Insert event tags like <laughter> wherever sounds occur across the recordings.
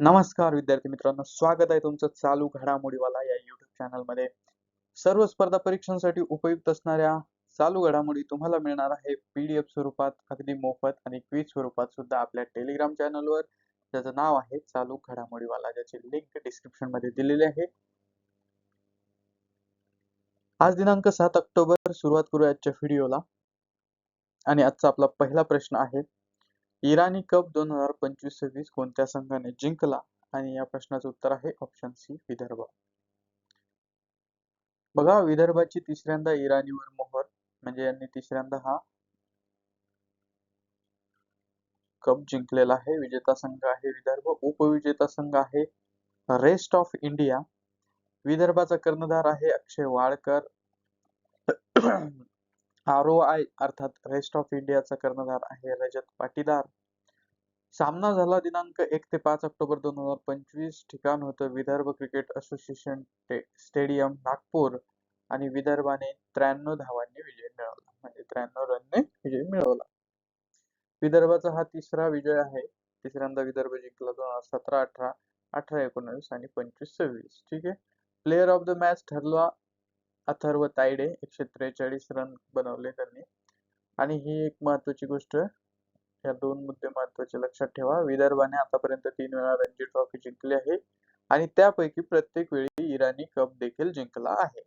नमस्कार विद्यार्थी मित्रांनो स्वागत आहे तुमचं चालू घडामोडीवाला या युट्यूब चॅनलमध्ये सर्व स्पर्धा परीक्षांसाठी उपयुक्त असणाऱ्या चालू घडामोडी तुम्हाला मिळणार आहे पीडीएफ स्वरूपात अगदी मोफत आणि क्विज स्वरूपात सुद्धा आपल्या टेलिग्राम चॅनलवर ज्याचं नाव आहे चालू घडामोडीवाला ज्याची लिंक डिस्क्रिप्शनमध्ये दिलेली आहे. आज दिनांक सात ऑक्टोबर सुरुवात करूया आजच्या व्हिडिओला आणि आजचा आपला पहिला प्रश्न आहे इराणी कप दोन हजार पंचवीस सव्वीस कोणत्या संघाने जिंकला? आणि या प्रश्नाचं उत्तर आहे ऑप्शन सी विदर्भ. बघा विदर्भाची तिसऱ्यांदा इराणीवर मोहर म्हणजे यांनी तिसऱ्यांदा हा कप जिंकलेला आहे. विजेता संघ आहे विदर्भ उपविजेता संघ आहे रेस्ट ऑफ इंडिया विदर्भाचा कर्णधार आहे Akshay Wadkar. R O I अर्थात रेस्ट ऑफ इंडियाचा कर्णधार आहे रजत पाटीदार. सामना झाला दिनांक एक ते पाच ऑक्टोबर दोन हजार पंचवीस. ठिकाण होतं Vidarbha cricket association stadium Nagpur. आणि विदर्भाने त्र्याण्णव धावांनी विजय मिळवला. म्हणजे त्र्याण्णव रनने विजय मिळवला. विदर्भाचा हा तिसरा विजय आहे. तिसऱ्यांदा विदर्भ जिंकला दोन हजार सतरा अठरा अठरा एकोणावीस आणि पंचवीस सव्वीस. ठीक आहे? प्लेअर ऑफ द मॅच ठरला अथर्व तायडे एकशे त्रेचाळीस रन बनवले त्यांनी. आणि ही एक महत्वाची गोष्ट या दोन मुद्दे महत्त्वाचे लक्षात ठेवा. विदर्भाने आतापर्यंत तीन वेळा रणजी ट्रॉफी जिंकली आहे. आणि त्यापैकी प्रत्येक वेळी इराणी कप देखील जिंकला आहे.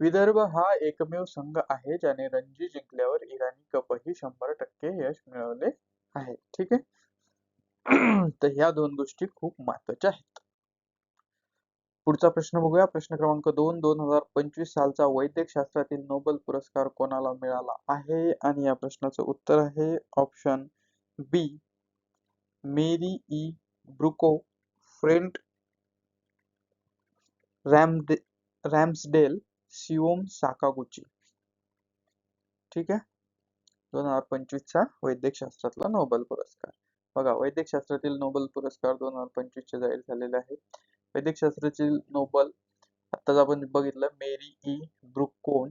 विदर्भ हा एकमेव संघ आहे ज्याने रणजी जिंकल्यावर इराणी कपही शंभर टक्के यश मिळवले आहे. ठीक आहे? <clears throat> तर ह्या दोन गोष्टी खूप महत्त्वाच्या आहेत. पुढचा प्रश्न बघूया. प्रश्न क्रमांक दोन दोन हजार पंचवीस सालचा वैद्यक शास्त्रातील नोबेल पुरस्कार कोणाला मिळाला आहे? आणि या प्रश्नाचं उत्तर आहे option B Mary E Brunkow Fred रॅमडे Ramsdell Shimon Sakaguchi. ठीक आहे? दोन हजार पंचवीस चा वैद्यक शास्त्रातला नोबेल पुरस्कार. बघा वैद्यक शास्त्रातील नोबेल पुरस्कार दोन हजार पंचवीस चे जाहीर झालेले आहे वैद्यक शास्त्राचे नोबल. आत्ताच आपण बघितलं मेरी ई ब्रुकोन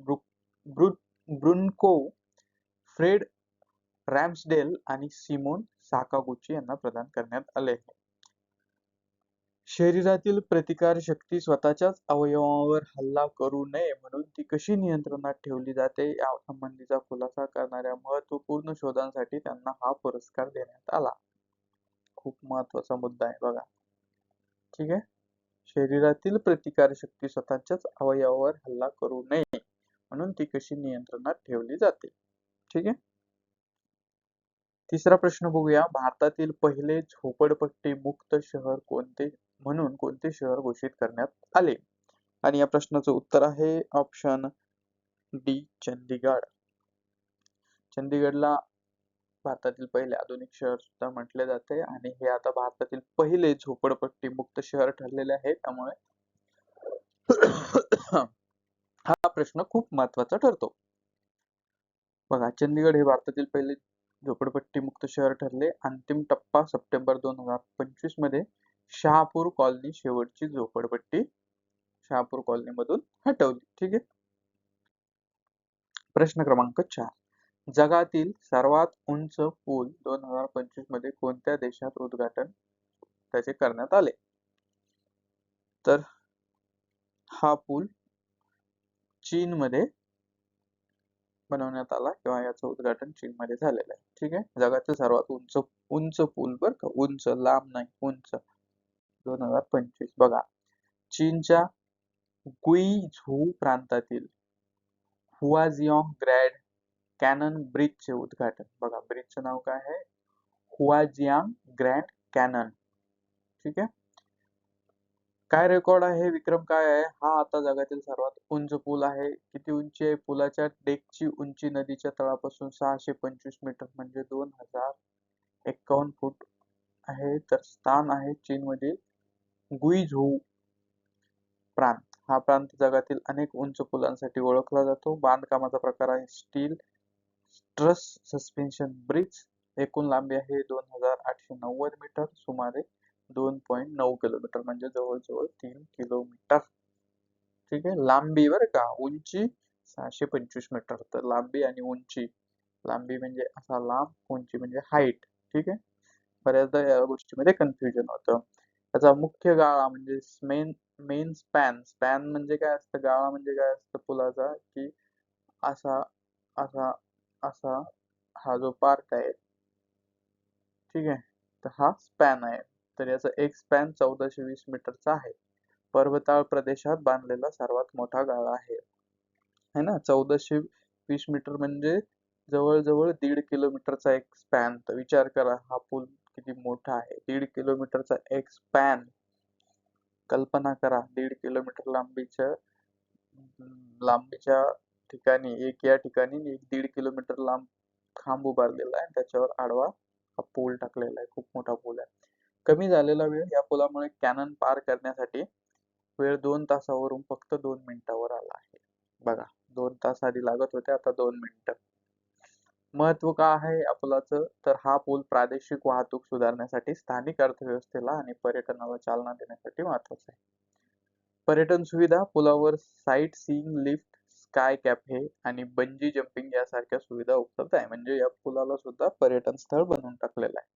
ब्रुक ब्रु ब्रुनको फ्रेड रॅम्सडेल आणि सिमोन साकागुची यांना प्रदान करण्यात आले शरीरातील प्रतिकार शक्ती स्वतःच्याच अवयवांवर हल्ला करू नये म्हणून ती कशी नियंत्रणात ठेवली जाते या संबंधीचा खुलासा करणाऱ्या महत्त्वपूर्ण शोधांसाठी त्यांना हा पुरस्कार देण्यात आला. खूप महत्त्वाचा मुद्दा आहे बघा. ठीक आहे? शरीरातील प्रतिकार शक्ती स्वतःच्याच अवयवावर हल्ला करू नये म्हणून ती कशी नियंत्रणात ठेवली जाते? ठीक आहे? तिसरा प्रश्न बघूया. भारतातील पहिले झोपडपट्टी मुक्त शहर कोणते? म्हणून कोणते शहर घोषित करण्यात आले? आणि या प्रश्नाचं उत्तर आहे ऑप्शन डी चंदीगड. चंदीगडला भारतातील पहिले आधुनिक शहर सुद्धा म्हटले जाते आणि हे आता भारतातील पहिले झोपडपट्टी मुक्त शहर ठरलेले आहे. त्यामुळे <coughs> हा प्रश्न खूप महत्त्वाचा ठरतो. बघा चंदीगड हे भारतातील पहिले झोपडपट्टी मुक्त शहर ठरले. अंतिम टप्पा सप्टेंबर दोन हजार पंचवीसमध्ये शहापूर कॉलनी शेवटची झोपडपट्टी शहापूर कॉलनी मधून हटवली. ठीक आहे? प्रश्न क्रमांक चार. जगातील सर्वात उंच पूल दोन हजार पंचवीसमध्ये कोणत्या देशात उद्घाटन त्याचे करण्यात आले? तर हा पूल चीन मध्ये बनवण्यात आला किंवा याचं उद्घाटन चीन मध्ये झालेलं आहे. ठीक आहे? जगातील सर्वात उंच उंच पूल बर का? उंच लांब नाही उंच. दोन हजार पंचवीस. बघा चीनच्या गुई झू प्रांतातील हुआजियांग ग्रॅड कॅनन ब्रिजचे उद्घाटन. बघा ब्रिजचं नाव काय आहे? Huajiang grand canyon. ठीक आहे? काय रेकॉर्ड आहे? विक्रम काय आहे? हा आता जगातील सर्वात उंच पूल आहे. किती उंची आहे? पुलाच्या डेकची उंची नदीच्या तळापासून सहाशे पंचवीस मीटर म्हणजे दोन हजार एक्कावन्न फूट आहे. तर स्थान आहे चीन मधील गुईझू प्रांत. हा प्रांत जगातील अनेक उंच पुलांसाठी ओळखला जातो. बांधकामाचा प्रकार आहे स्टील ट्रस सस्पेन्शन ब्रिज एकूण लांबी आहे दोन हजार आठशे नव्वद मीटर सुमारे दोन पॉईंट नऊ किलोमीटर म्हणजे जवळजवळ तीन किलोमीटर. ठीक आहे? लांबी बर का उंची सहाशे पंचवीस मीटर. तर लांबी आणि उंची. लांबी म्हणजे असा लांब उंची म्हणजे हाईट ठीक आहे? बऱ्याचदा या गोष्टीमध्ये कन्फ्युजन होतं. त्याचा मुख्य गाळा म्हणजे मेन मेन स्पॅन स्पॅन म्हणजे काय असतं? गाळा म्हणजे काय असतं पुलाचा? की असा असा असा हा जो पार्ट आहे. ठीक आहे? तर हा स्पॅन आहे. तर याचा एक स्पॅन चौदाशे वीस मीटरचा आहे. पर्वताळ प्रदेशात बांधलेला सर्वात मोठा गाळा आहे. है ना? चौदाशे वीस मीटर म्हणजे जवळजवळ दीड किलोमीटरचा एक स्पॅन तर विचार करा हा पूल किती मोठा आहे? दीड किलोमीटरचा एक स्पॅन कल्पना करा दीड किलोमीटर लांबीच्या लांबीच्या ठिकाणी एक या ठिकाणी एक दीड किलोमीटर लांब खांब उभारलेला आहे. त्याच्यावर आडवा हा पूल टाकलेला आहे. खूप मोठा पूल आहे. कमी झालेला वेळ या पुलामुळे कॅनन पार करण्यासाठी वेळ दोन तासावरून फक्त दोन मिनिटावर आला आहे. बघा दोन तास आधी लागत होते आता दोन मिनिटं. महत्त्व का आहे या पुलाचं? तर हा पूल प्रादेशिक वाहतूक सुधारण्यासाठी स्थानिक अर्थव्यवस्थेला आणि पर्यटनाला चालना देण्यासाठी महत्त्वाचा आहे. पर्यटन सुविधा पुलावर sightseeing lift sky cafe आणि बंजी जम्पिंग यासारख्या सुविधा उपलब्ध आहे. म्हणजे या पुलाला सुद्धा पर्यटन स्थळ बनवून टाकलेलं आहे.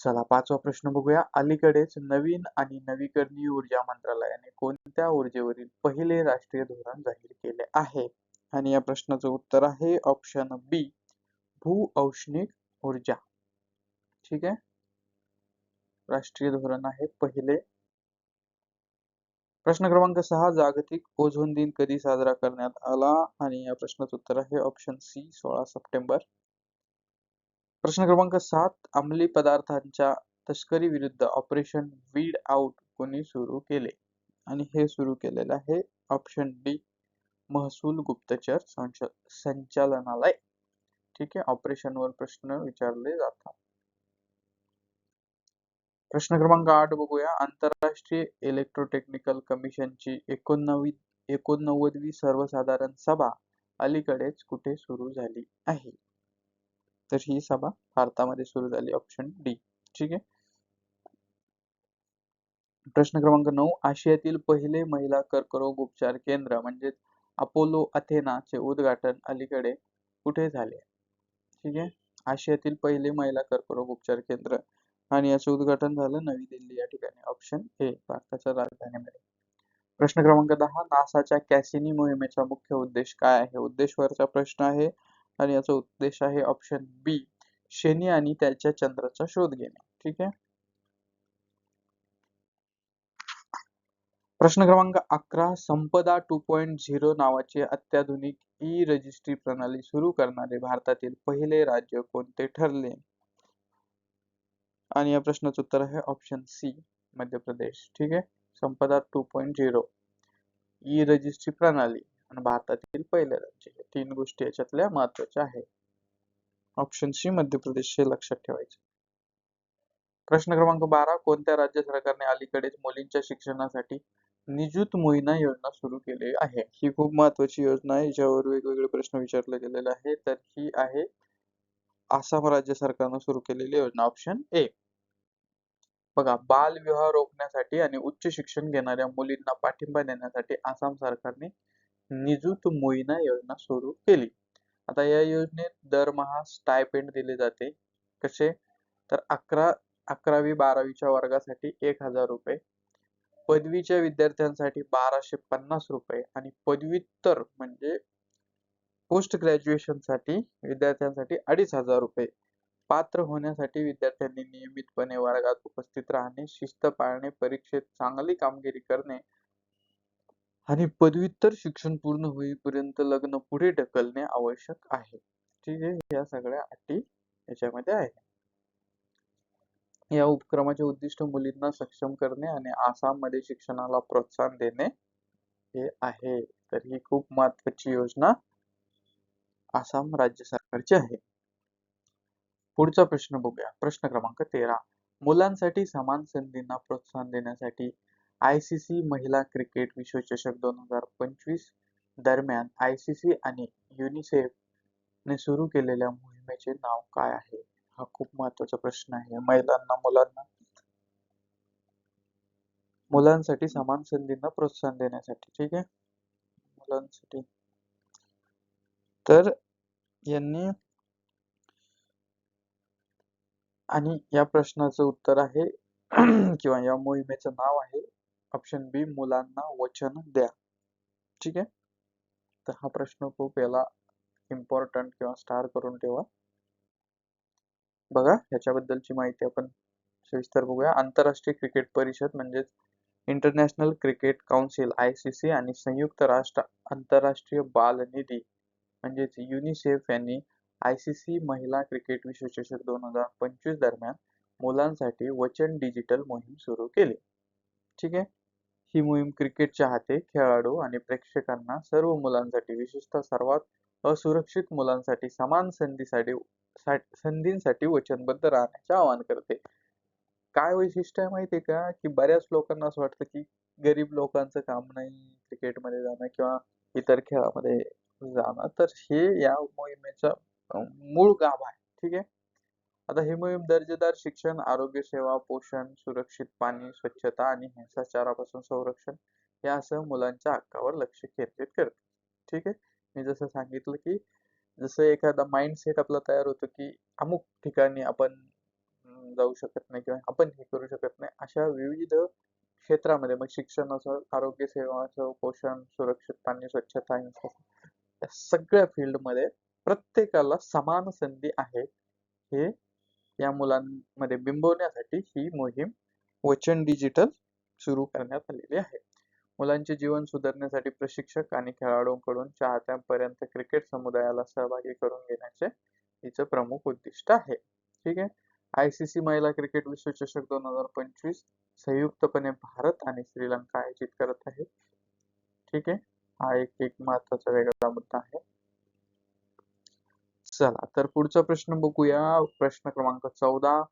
चला पाचवा प्रश्न बघूया. अलीकडेच नवीन आणि नवीकरणीय ऊर्जा मंत्रालयाने कोणत्या ऊर्जेवरील पहिले राष्ट्रीय धोरण जाहीर केले आहे? आणि या प्रश्नाचं उत्तर आहे ऑप्शन बी भू औष्णिक ऊर्जा. ठीक आहे? राष्ट्रीय धोरण आहे पहिले प्रश्न क्रमांक सहा जागतिक ओझोन दिन कधी साजरा करण्यात आला? आणि या प्रश्नाचं उत्तर आहे ऑप्शन सी सोळा सप्टेंबर. प्रश्न क्रमांक सात अंमली पदार्थांच्या तस्करी विरुद्ध ऑपरेशन वीड आउट कोणी सुरू केले? आणि हे सुरू केलेलं आहे ऑप्शन डी महसूल गुप्तचर संचालनालय. ठीक आहे ऑपरेशन वर प्रश्न विचारले जातात. प्रश्न क्रमांक आठ बघूया. आंतरराष्ट्रीय इलेक्ट्रोटेक्निकल कमिशनची एकोणनवी एकोणनव्वदवी सर्वसाधारण सभा अलीकडेच कुठे सुरू झाली आहे? तर ही सभा भारतामध्ये सुरू झाली ऑप्शन डी ठीक आहे? प्रश्न क्रमांक नऊ. आशियातील पहिले महिला कर्करोग उपचार केंद्र म्हणजेच अपोलो अथेनाचे उद्घाटन अलीकडे कुठे झाले? ठीक आहे? आशियातील पहिले महिला कर्करोग उपचार केंद्र आणि याचं उद्घाटन झालं नवी दिल्ली या ठिकाणी. ऑप्शन ए भारताच्या राजधानीमध्ये. प्रश्न क्रमांक दहा नासाच्या कॅसिनी मोहिमेचा मुख्य उद्देश काय आहे? उद्देशवरचा प्रश्न आहे आणि याचा उद्देश आहे ऑप्शन बी शनी आणि त्याच्या चंद्राचा शोध घेणे. ठीक आहे? प्रश्न क्रमांक अकरा संपदा टू पॉइंट झिरो नावाची अत्याधुनिक ई रजिस्ट्री प्रणाली सुरू करणारे भारतातील पहिले राज्य कोणते ठरले? आणि या प्रश्नाचं उत्तर आहे ऑप्शन सी मध्य प्रदेश. ठीक आहे? Sampada two point zero e registry प्रणाली आणि भारतातील पहिले राज्य. तीन गोष्टी याच्यातल्या महत्त्वाच्या आहेत. ऑप्शन सी मध्य प्रदेश हे लक्षात ठेवायचे. प्रश्न क्रमांक बारा कोणत्या राज्य सरकारने अलीकडेच मुलींच्या शिक्षणासाठी निजुत मोहिना योजना सुरू केली आहे? ही खूप महत्वाची योजना आहे. ज्यावर वेगवेगळे प्रश्न विचारले गेलेले आहे तर ही आहे आसाम राज्य सरकारनं सुरू केलेली योजना ऑप्शन ए बघा बाल विवाह रोखण्यासाठी आणि उच्च शिक्षण घेणाऱ्या मुलींना पाठिंबा देण्यासाठी आसाम सरकारने निजुत मोहिना योजना सुरू केली. आता या योजनेत दरमहा स्टायपेंड दिले जाते. कसे? तर अकरा अकरावी बारावीच्या वर्गासाठी एक हजार रुपये पदवीच्या विद्यार्थ्यांसाठी बाराशे पन्नास रुपये आणि पदव्युत्तर म्हणजे पोस्ट ग्रॅज्युएशनसाठी विद्यार्थ्यांसाठी अडीच हजार रुपये. पात्र होण्यासाठी विद्यार्थ्यांनी नियमितपणे वर्गात उपस्थित राहणे शिस्त पाळणे परीक्षेत चांगली कामगिरी करणे आणि पदव्युत्तर शिक्षण पूर्ण होईपर्यंत लग्न पुढे ढकलणे आवश्यक आहे. ठीक आहे या सगळ्या अटी याच्यामध्ये आहे या उपक्रमाचे उद्दिष्ट मुलींना सक्षम करणे आणि आसाममध्ये शिक्षणाला प्रोत्साहन देणे हे आहे. तर ही खूप महत्वाची योजना आसाम राज्य सरकारचे आहे. पुढचा प्रश्न बघूया. प्रश्न क्रमांक तेरा. मुलांसाठी समान संधींना प्रोत्साहन देण्यासाठी आय सी सी महिला क्रिकेट विश्वचषक दोन हजार पंचवीस दरम्यान आय सी सी आणि युनिसेफ ने सुरू केलेल्या मोहिमेचे नाव काय आहे? हा खूप महत्त्वाचा प्रश्न आहे. महिलांना मुलांना मुलांसाठी समान संधींना प्रोत्साहन देण्यासाठी. ठीक आहे? मुलांसाठी तर यांनी आणि या प्रश्नाचं उत्तर आहे. <clears throat> किंवा या मोहिमेचं नाव आहे ऑप्शन बी मुलांना वचन द्या. ठीक आहे? तर हा प्रश्न खूप याला इम्पॉर्टंट किंवा स्टार करून ठेवा. बघा ह्याच्याबद्दलची माहिती आपण सविस्तर बघूया. आंतरराष्ट्रीय क्रिकेट परिषद म्हणजेच international cricket council I C C आणि संयुक्त राष्ट्र आंतरराष्ट्रीय बाल निधी म्हणजेच युनिसेफ यांनी आय सी सी महिला क्रिकेट विश्वचषक दोन हजार पंचवीस दरम्यान मुलांसाठी वचन डिजिटल मोहीम सुरू केली. ठीक आहे? ही मोहीम क्रिकेट चाहते खेळाडू आणि प्रेक्षकांना सर्व मुलांसाठी विशेषतः सर्वात असुरक्षित मुलांसाठी समान संधीसाठी संधींसाठी वचनबद्ध राहण्याचे आवाहन करते. काय वैशिष्ट्य आहे माहितीये का? की बऱ्याच लोकांना असं वाटतं की गरीब लोकांचं काम नाही क्रिकेटमध्ये जाणं किंवा इतर खेळामध्ये जाणं तर हे या मोहिमेचा मूळ गाभ आहे. ठीक आहे? आता ही मोहीम दर्जेदार शिक्षण आरोग्य सेवा पोषण सुरक्षित पाणी स्वच्छता आणि हिंसाचारापासून संरक्षण यासह मुलांच्या हक्कावर लक्ष केंद्रित करते. ठीक आहे? मी जसं सांगितलं की जसं एखादा माइंडसेट आपला तयार होतो की अमुक ठिकाणी आपण जाऊ शकत नाही किंवा आपण हे करू शकत नाही अशा विविध क्षेत्रामध्ये मग शिक्षण असो आरोग्य सेवा असो पोषण सुरक्षित पाणी स्वच्छता हिंसा या सगळ्या फील्डमध्ये प्रत्येकाला समान संधी आहे. हे या मुलांमध्ये बिंबवण्यासाठी ही मोहीम वचन डिजिटल सुरू करण्यात आलेली आहे. मुलांचे जीवन सुधारण्यासाठी प्रशिक्षक आणि खेळाडूंकडून चाहत्यांपर्यंत क्रिकेट समुदायाला सहभागी करून घेण्याचे हिचं प्रमुख उद्दिष्ट आहे. ठीक आहे? आय सी सी महिला क्रिकेट विश्वचषक दोन हजार पंचवीस संयुक्तपणे भारत आणि श्रीलंका आयोजित करत आहे. ठीक आहे? हा एक एक महत्त्वाचा वेगळा मुद्दा आहे. चला तर पुढचा प्रश्न बघूया. प्रश्न क्रमांक चौदा.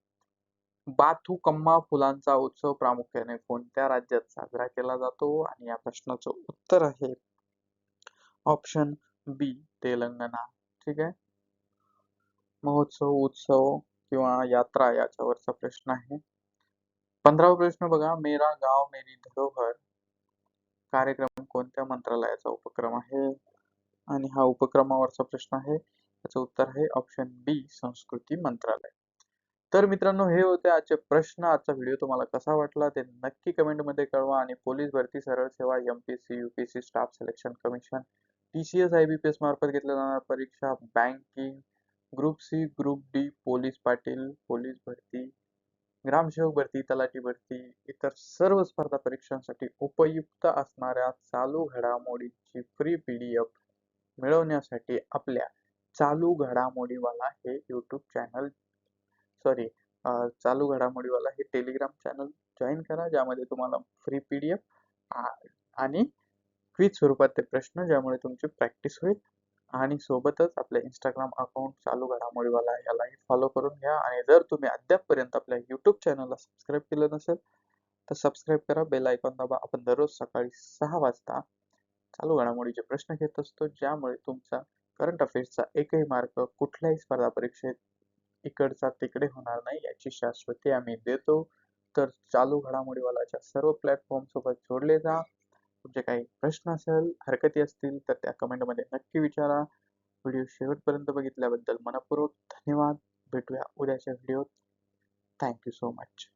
बाथुकम्मा फुलांचा उत्सव प्रामुख्याने कोणत्या राज्यात साजरा केला जातो? आणि या प्रश्नाचं उत्तर आहे. Option B Telangana. ठीक आहे? महोत्सव उत्सव किंवा यात्रा याच्यावरचा प्रश्न आहे. पंधरावा प्रश्न बघा. मेरा गाव मेरी धरोहर. कार्यक्रम कोणत्या मंत्रालयाचा उपक्रम आहे? आणि हा उपक्रमावरचा प्रश्न आहे. त्याचं उत्तर आहे ऑप्शन बी संस्कृती मंत्रालय. तर मित्रांनो हे होते आजचे प्रश्न. आजचा व्हिडिओ तुम्हाला कसा वाटला ते नक्की कमेंटमध्ये कळवा आणि पोलीस भरती सरळ सेवा MPC UPC staff selection commission TCS IBPS मार्फत घेतल्या जाणाऱ्या परीक्षा banking group C group D police Patil police भरती ग्रामसेवक भरती तलाठी भरती इतर सर्व स्पर्धा परीक्षांसाठी उपयुक्त असणाऱ्या चालू घडामोडीची फ्री पी डी एफ मिळवण्यासाठी आपल्या चालू घडामोडीवाला हे यूट्यूब चॅनल सॉरी चालू घडामोडीवाला हे टेलिग्राम चॅनल जॉईन करा ज्यामध्ये तुम्हाला फ्री पी डी एफ आणि क्विज स्वरूपात ते प्रश्न ज्यामुळे तुमची प्रॅक्टिस होईल. आणि सोबतच आपल्या इंस्टाग्राम अकाउंट चालू घडामोडीवाला यालाही फॉलो करून घ्या. आणि जर तुम्ही अद्यापपर्यंत आपल्या युट्यूब चॅनलला सबस्क्राईब केलं नसेल तर सबस्क्राईब करा. बेल आयकॉन दाबा. आपण दररोज सकाळी सहा वाजता चालू घडामोडीचे प्रश्न घेत असतो. ज्यामुळे तुमचा करंट अफेअर्सचा एकही मार्क कुठल्याही स्पर्धा परीक्षेत इकडचा तिकडे होणार नाही याची शाश्वती आम्ही देतो. तर चालू घडामोडीवालाच्या सर्व प्लॅटफॉर्म सोबत जोडले जा. तुमचे काही प्रश्न असेल हरकती असतील तर त्या कमेंटमध्ये नक्की विचारा. व्हिडिओ शेवटपर्यंत बघितल्याबद्दल मनपूर्वक धन्यवाद. भेटूया उद्याच्या व्हिडिओत थँक्यू सो मच